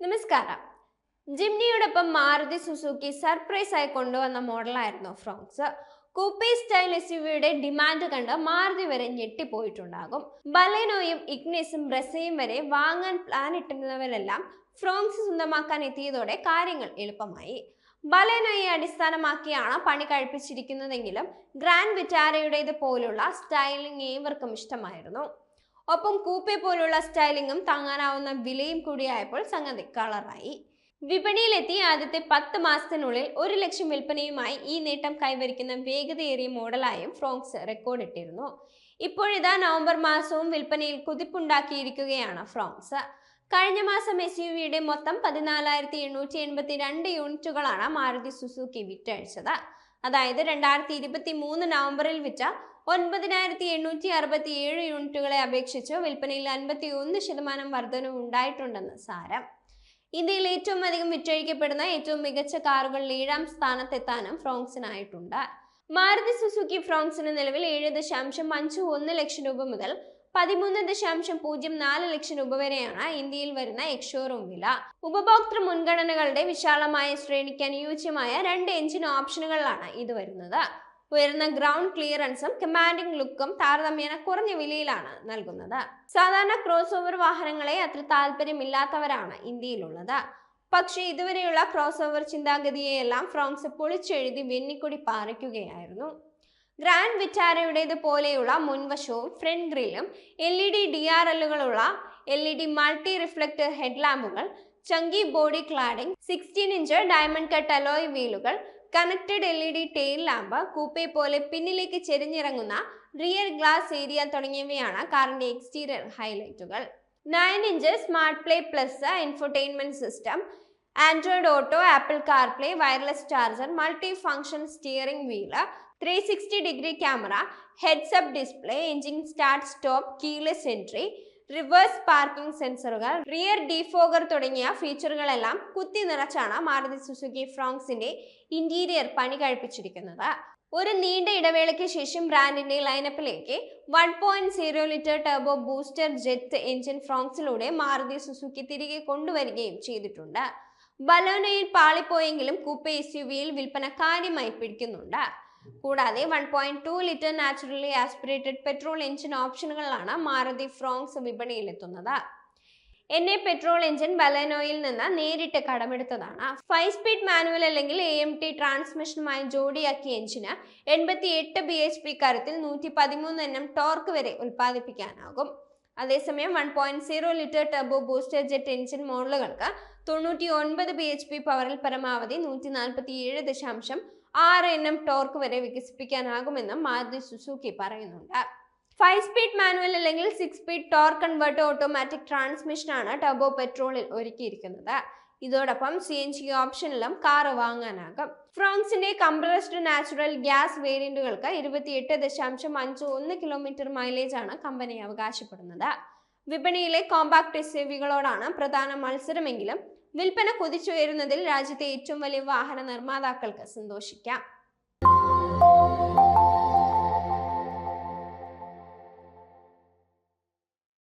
നമസ്കാരം. ജിംനിയോടൊപ്പം Maruti Suzuki surprise ആയി കൊണ്ടുവന്ന മോഡലായിരുന്നു Fronx. Coupe style S U വിയുടെ ഡിമാൻഡ് കണ്ട് മാരുതി വരെ ഞെട്ടിപ്പോയിട്ടുണ്ടാകും. ബലേനോയും ഇഗ്നിസും ബ്രസയും വരെ വാങ്ങാൻ പ്ലാൻ ഇട്ടിരുന്നവരെല്ലാം ഫ്രോങ്സ് സ്വന്തമാക്കാൻ എത്തിയതോടെ കാര്യങ്ങൾ എളുപ്പമായി. ബലേനോയെ അടിസ്ഥാനമാക്കിയാണ് പണി കഴിപ്പിച്ചിരിക്കുന്നതെങ്കിലും ഗ്രാൻഡ് വിറ്റാരയുടേത് പോലുള്ള സ്റ്റൈലിംഗ് ഏവർക്കും ഇഷ്ടമായിരുന്നു. ഒപ്പം കൂപ്പെ പോലുള്ള സ്റ്റൈലിങ്ങും താങ്ങാനാവുന്ന വിലയും കൂടിയായപ്പോൾ സംഗതി കളറായി. വിപണിയിലെത്തി ആദ്യത്തെ പത്ത് മാസത്തിനുള്ളിൽ ഒരു ലക്ഷം വിൽപ്പനയുമായി ഈ നേട്ടം കൈവരിക്കുന്ന വേഗതയേറിയ മോഡലായും ഫ്രോക്സ് റെക്കോർഡിട്ടിരുന്നു. ഇപ്പോഴിതാ നവംബർ മാസവും വിൽപ്പനയിൽ കുതിപ്പുണ്ടാക്കിയിരിക്കുകയാണ് ഫ്രോങ്സ്. കഴിഞ്ഞ മാസം എസ് യു വിയുടെ മൊത്തം പതിനാലായിരത്തി എണ്ണൂറ്റി എൺപത്തി രണ്ട് യൂണിറ്റുകളാണ് മാരുതി സുസുക്കി വിറ്റഴിച്ചത്. അതായത് രണ്ടായിരത്തി ഇരുപത്തി മൂന്ന് നവംബറിൽ വിറ്റ ഒൻപതിനായിരത്തി എണ്ണൂറ്റി അറുപത്തി ഏഴ് യൂണിറ്റുകളെ അപേക്ഷിച്ച് വിൽപ്പനയിൽ അൻപത്തി ഒന്ന് ശതമാനം വർധനവ് ഉണ്ടായിട്ടുണ്ടെന്ന് സാരം. ഇന്ത്യയിൽ ഏറ്റവും അധികം വിറ്റഴിക്കപ്പെടുന്ന ഏറ്റവും മികച്ച കാറുകളിൽ ഏഴാം സ്ഥാനത്തെത്താനും ഫ്രോങ്സിനായിട്ടുണ്ട്. മാരുതി സുസുക്കി ഫ്രോങ്സിന് നിലവിൽ ഏഴ് ദശാംശം അഞ്ച് ഒന്ന് ലക്ഷം രൂപ മുതൽ പതിമൂന്ന് ദശാംശം പൂജ്യം നാല് ലക്ഷം രൂപ വരെയാണ് ഇന്ത്യയിൽ വരുന്ന എക്സ്ഷോറൂം വില. ഉപഭോക്തൃ മുൻഗണനകളുടെ വിശാലമായ ശ്രേണിക്ക് അനുയോജ്യമായ രണ്ട് എഞ്ചിൻ ഓപ്ഷനുകളിലാണ് ഇത് വരുന്നത്. ഉയർന്ന ഗ്രൗണ്ട് ക്ലിയറൻസും കമാൻഡിംഗ് ലുക്കും താരതമ്യേന കുറഞ്ഞ വിലയിലാണ് നൽകുന്നത്. സാധാരണ ക്രോസ് ഓവർ വാഹനങ്ങളെ അത്ര താല്പര്യമില്ലാത്തവരാണ് ഇന്ത്യയിലുള്ളത്. പക്ഷേ ഇതുവരെയുള്ള ക്രോസ് ഓവർ ചിന്താഗതിയെയെല്ലാം ഫ്രോങ്സ് പൊളിച്ചെഴുതി വെന്നിക്കൊടി പാറിക്കുകയായിരുന്നു. ഗ്രാൻഡ് വിറ്റാരയുടേത് പോലെയുള്ള മുൻവശവും front ഗ്രില്ലും L E D D R എല്ലുകളുള്ള L E D multi reflector ഹെഡ്ലാമ്പുകൾ chunky body cladding sixteen inch diamond cut alloy വീലുകൾ connected L E D tail lamp coupe പോലെ പിന്നിലേക്ക് ചെരിഞ്ഞിറങ്ങുന്ന റിയർ ഗ്ലാസ് ഏരിയ തുടങ്ങിയവയാണ് കാറിന്റെ exterior ഹൈലൈറ്റുകൾ nine inch smart play plus infotainment system Android auto Apple CarPlay wireless charger multi function steering wheel three sixty degree camera heads up display engine start stop keyless entry reverse parking സെൻസറുകൾ rear defogger തുടങ്ങിയ ഫീച്ചറുകളെല്ലാം കുത്തി നിറച്ചാണ് Maruti Suzuki ഫ്രോങ്സിന്റെ interior പണി കഴിപ്പിച്ചിരിക്കുന്നത്. ഒരു നീണ്ട ഇടവേളയ്ക്ക് ശേഷം ബ്രാൻഡിന്റെ ലൈനപ്പിലേക്ക് one point zero litre turbo booster jet engine ഫ്രോങ്സിലൂടെ Maruti Suzuki തിരികെ കൊണ്ടുവരികയും ചെയ്തിട്ടുണ്ട്. ബലോനയിൽ പാളിപ്പോയെങ്കിലും കൂപ്പ എസ് യു വിയിൽ വിൽപ്പന കാര്യമായി പിടിക്കുന്നുണ്ട്. കൂടാതെ one point two litre naturally aspirated petrol engine ഓപ്ഷനുകളാണ് Maruti Fronx വിപണിയിലെത്തുന്നത്. എൻ എ പെട്രോൾ എഞ്ചിൻ ബലനോയിൽ നിന്ന് നേരിട്ട് കടമെടുത്തതാണ്. ഫൈവ് സ്പീഡ് മാനുവൽ അല്ലെങ്കിൽ എ എം ടി ട്രാൻസ്മിഷനുമായി ജോഡിയാക്കിയ എഞ്ചിന് എൺപത്തി എട്ട് ബി എച്ച് പി കരത്തിൽ നൂറ്റി പതിമൂന്ന് എണ്ണം ടോർക്ക് വരെ ഉൽപ്പാദിപ്പിക്കാനാകും. അതേസമയം one point zero litre turbo booster jet engine മോഡലുകൾക്ക് തൊണ്ണൂറ്റി ഒൻപത് ബി എച്ച് പി പവറിൽ പരമാവധി നൂറ്റി നാൽപ്പത്തി ഏഴ് ദശാംശം ആറ് എൻ എം ടോർക്ക് വരെ വികസിപ്പിക്കാനാകുമെന്നും മാരുതി സുസുക്കി പറയുന്നുണ്ട്. ഫൈവ് സ്പീഡ് മാനുവൽ അല്ലെങ്കിൽ six speed torque convert automatic ട്രാൻസ്മിഷനാണ് turbo പെട്രോളിൽ ഒരുക്കിയിരിക്കുന്നത്. ഇതോടൊപ്പം സി എൻ ജി ഓപ്ഷനിലും കാറ് വാങ്ങാനാകും. ഫ്രോങ്സിന്റെ കംപ്രസ്ഡ് നാച്ചുറൽ ഗ്യാസ് വേരിയന്റുകൾക്ക് ഇരുപത്തിയെട്ട് ദശാംശം അഞ്ച് ഒന്ന് കിലോമീറ്റർ മൈലേജ് ആണ് കമ്പനി അവകാശപ്പെടുന്നത്. വിപണിയിലെ കോമ്പാക്ട് എസ് എവികളോടാണ് പ്രധാന മത്സരമെങ്കിലും വിൽപ്പന കുതിച്ചുയരുന്നതിൽ രാജ്യത്തെ ഏറ്റവും വലിയ വാഹന നിർമ്മാതാക്കൾക്ക് സന്തോഷിക്കാം.